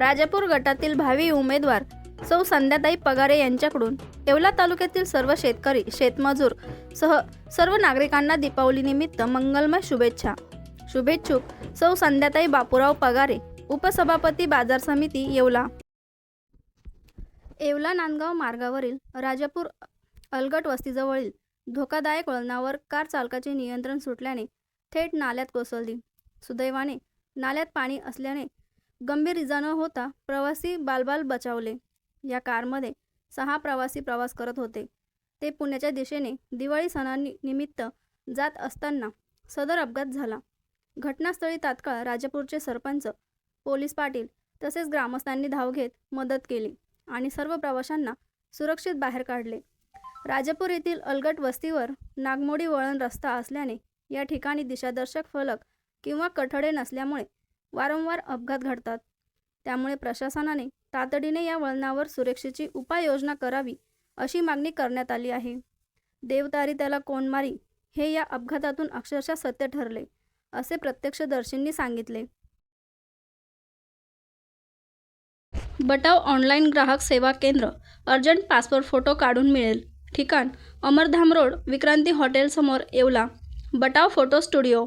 राजापूर गटातील भावी उमेदवार सौ संध्याताई पगारे यांच्याकडून येवला तालुक्यातील सर्व शेतकरी शेतमजूर सह सर्व नागरिकांना दीपावलीनिमित्त मंगलमय शुभेच्छा. शुभेच्छुक सौ संध्याताई बापूराव पगारे उपसभापती बाजार समिती येवला. येवला नांदगाव मार्गावरील राजापूर अलगट वस्तीजवळील धोकादायक वळणावर कार चालकाचे नियंत्रण सुटल्याने थेट नाल्यात कोसळली. सुदैवाने नाल्यात पाणी असल्याने गंभीर इजा न होता प्रवासी बालबाल बचावले. या कारमध्ये सहा प्रवासी प्रवास करत होते. ते पुण्याच्या दिशेने दिवाळी सणानिमित्त जात असताना सदर अपघात झाला. घटनास्थळी तात्काळ राजापूरचे सरपंच पोलीस पाटील तसेच ग्रामस्थांनी धाव घेत मदत केली आणि सर्व प्रवाशांना सुरक्षित बाहेर काढले. राजापूर येथील अलगट वस्तीवर नागमोडी वळण रस्ता असल्याने या ठिकाणी दिशादर्शक फलक किंवा कठडे नसल्यामुळे वारंवार अपघात घडतात. त्यामुळे प्रशासनाने तातडीने या वळणावर सुरक्षेची उपाययोजना करावी अशी मागणी करण्यात आली आहे. देवतारी त्याला कोण मारी हे या अपघातातून अक्षरशः सत्य ठरले असे प्रत्यक्षदर्शींनी सांगितले. बटाव ऑनलाईन ग्राहक सेवा केंद्र अर्जंट पासपोर्ट फोटो काढून मिळेल. ठिकाण अमरधाम रोड विक्रांती हॉटेलसमोर येवला. Batav photo studio